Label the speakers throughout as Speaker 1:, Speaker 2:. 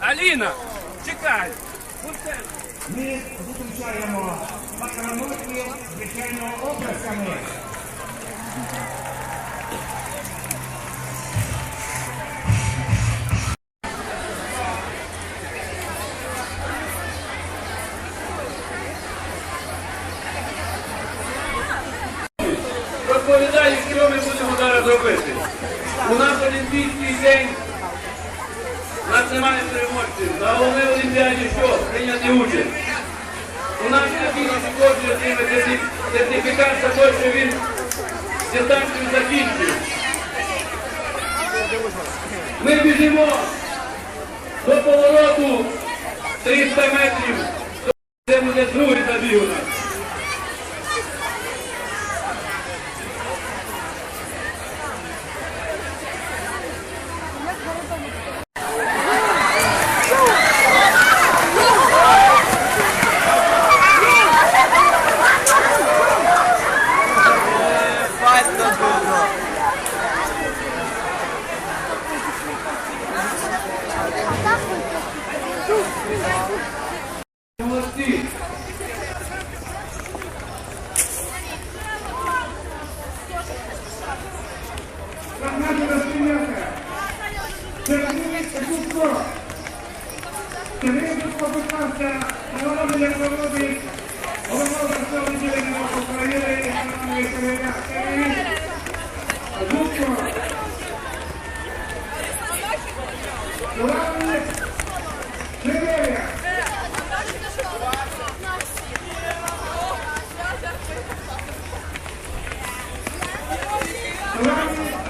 Speaker 1: Аліна, чекай.
Speaker 2: Ми зустрічаємо патронотів, звичайно, оплесками.
Speaker 1: Розповідаю, що ми будемо зараз робити. У нас Олімпійський день. У нас немає переможців. На головній Олімпіаді що? Прийняти участь. У нас необхідно кожен отримати сертифікат за те, що він дистанцію закінчив. Ми біжимо до повороту 300 метрів. Це буде другий забіг у нас. Молодці.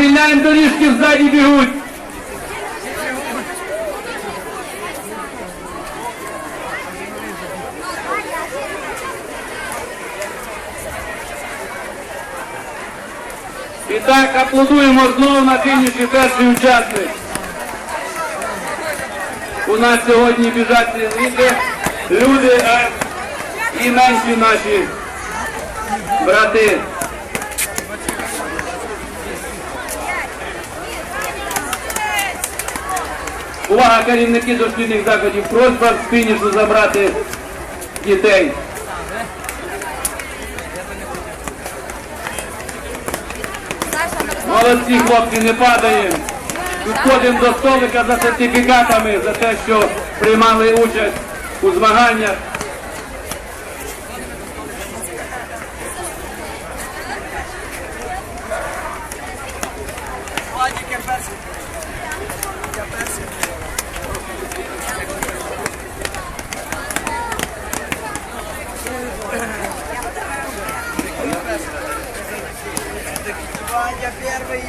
Speaker 1: звільняємо доріжки, ззаді бігуть. І так, аплодуємо знову на фініші перший учасник. У нас сьогодні біжать не люди, і менші наші брати. Увага, керівники дошкільних закладів, просьба з фінішу забрати дітей. Молодці хлопці, не падаємо. Підходимо до столика за сертифікатами за те, що приймали участь у змаганнях.
Speaker 3: Ваня первый.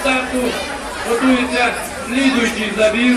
Speaker 1: старту готується слідуючий забіг.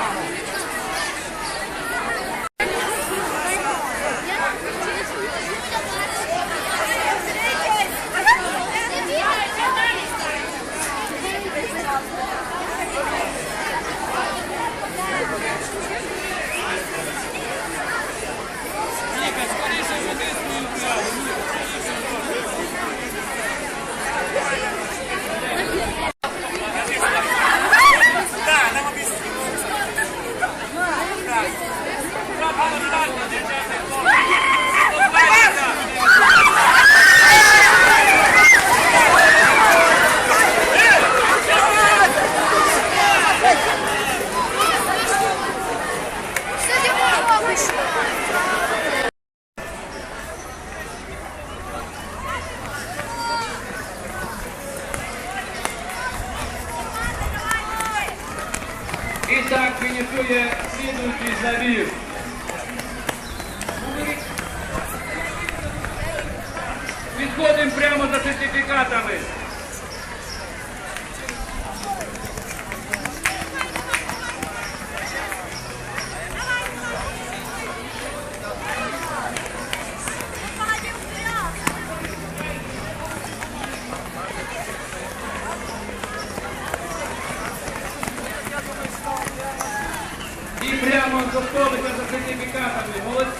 Speaker 4: Що
Speaker 1: ました。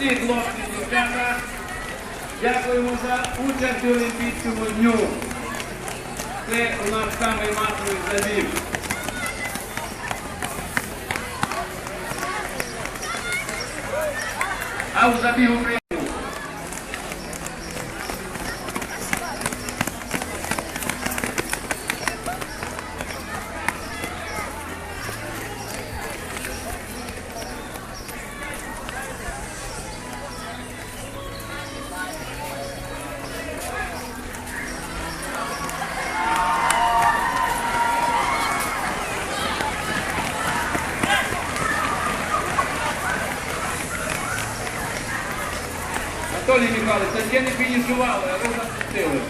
Speaker 1: Сертифікатами. Молодці, і дівчата. Дякуємо за участь у Олімпійському дню. Це у нас самий масовий забіг. А у забігу прийму. Анатолій Михайлович, ще не фінішували, а ви запустили.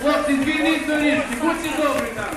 Speaker 1: Хлопці, звільніть доріжки, будьте добрі там.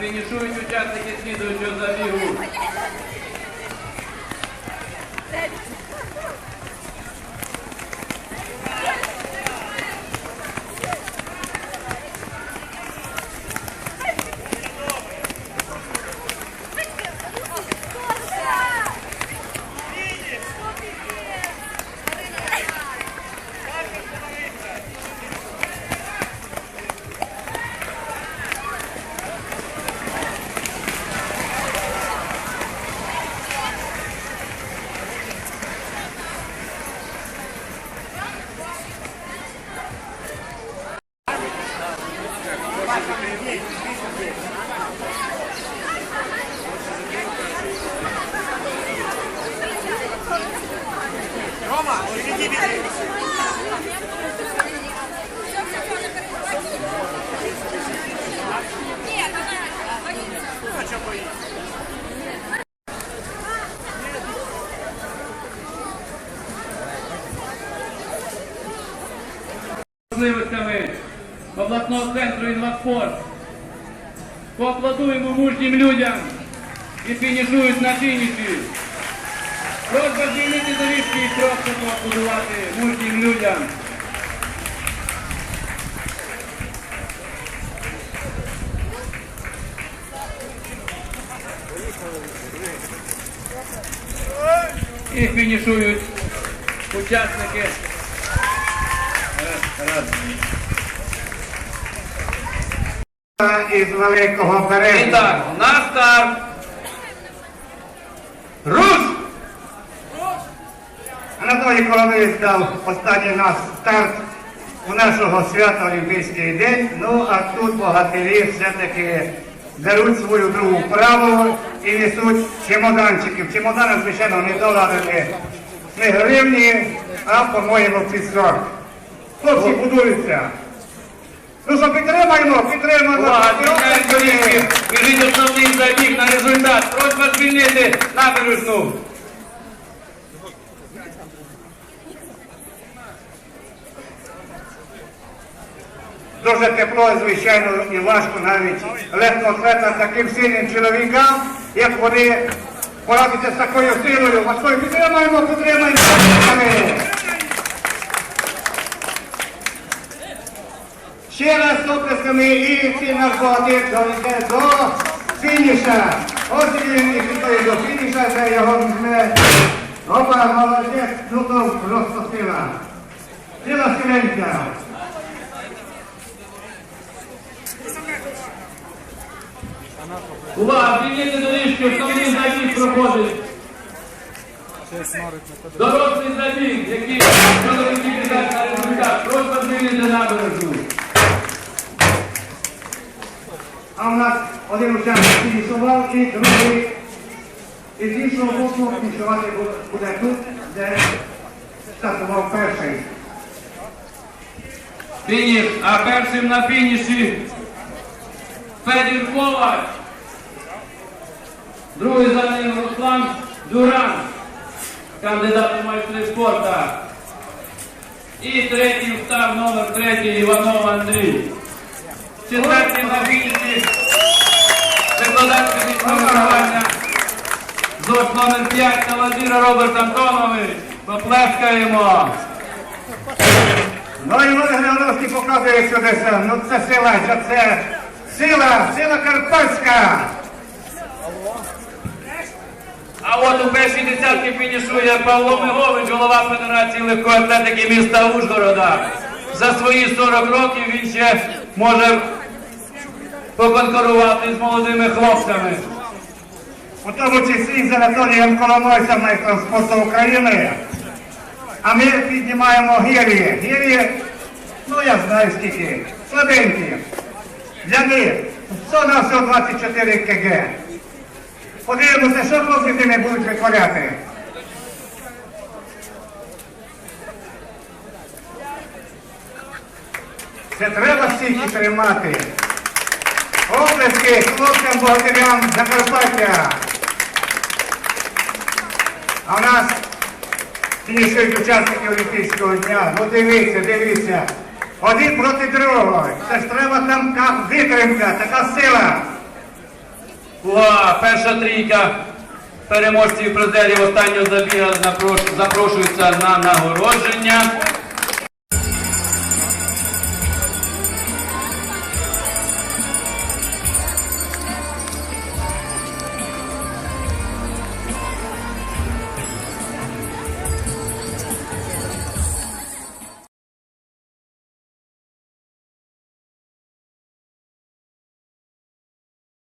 Speaker 1: Фінішують учасники слідуючого забігу. Обласного центру «Інваспорт». Поаплодуємо мужнім людям і фінішують на фініші. Просьба звільнити доріжки і трохи поаплодувати мужнім людям. І фінішують учасники. Раз, раз.
Speaker 2: Із великого
Speaker 1: І
Speaker 2: берегу.
Speaker 1: так, на старт. Руш!
Speaker 2: Анатолій Коломиєць дав останній наш старт у нашого свята Олімпійський день. Ну а тут богатирі все-таки беруть свою другу праву і несуть чемоданчики. В чемоданах, звичайно, не доларили не гривні, а, по-моєму, пісок. Хлопці будуються. Ну що, підтримаємо, підтримаємо.
Speaker 1: Біжить основний забіг на результат. Просьба звільнити набережну.
Speaker 2: Дуже тепло, звичайно, і важко навіть легкоатлетам, таким сильним чоловікам, як вони порадити з такою силою. Важкою підтримаємо, підтримаємо. Ще раз оплесками і всі наш богатир дойде до фініша. Ось він і підходить до фініша, де його візьме. Опа, молодець, ну то просто сила. Сила силенця.
Speaker 1: Увага, звільнити доріжки, основний забіг проходить. Дорослий забіг, який чоловіки біжать на результат. Просьба звільнити набережну.
Speaker 2: А у нас один учасник фінішував і другий із іншого боку фінішувати буде тут, де стартував перший.
Speaker 1: Фініш, а першим на фініші Федір Ковач. Другий за ним Руслан Дуран, кандидат у майстри спорту. І третій став номер третій Іванов Андрій. Четвертий на фініші викладач фізичного виховання ЗОЖ номер 5 Талазіра Роберт Антонович. Поплескаємо.
Speaker 2: Ну і Іван Грановський показує чудеса. Ну це сила, це сила, сила карпатська.
Speaker 1: А от у першій десятці фінішує Павло Мигович, голова Федерації легкої атлетики міста Ужгорода. За свої 40 років він ще може поконкурувати з молодими хлопцями.
Speaker 2: У тому числі з Анатолієм Коломойцем, майстром спорту України. А ми піднімаємо гір'ї. Гір'ї, ну я знаю скільки, слабенькі. Для них все на все 24 кг. Подивимося, що хлопці з будуть витворяти. Це треба стільки тримати. Оплески хлопцям богатирям Закарпаття. А в нас фінішують учасники Олімпійського дня. Ну дивіться, дивіться. Один проти другого. Це ж треба там ка- витримка, така сила.
Speaker 1: Увага! Перша трійка переможців призерів останнього забіга запрошуються на нагородження.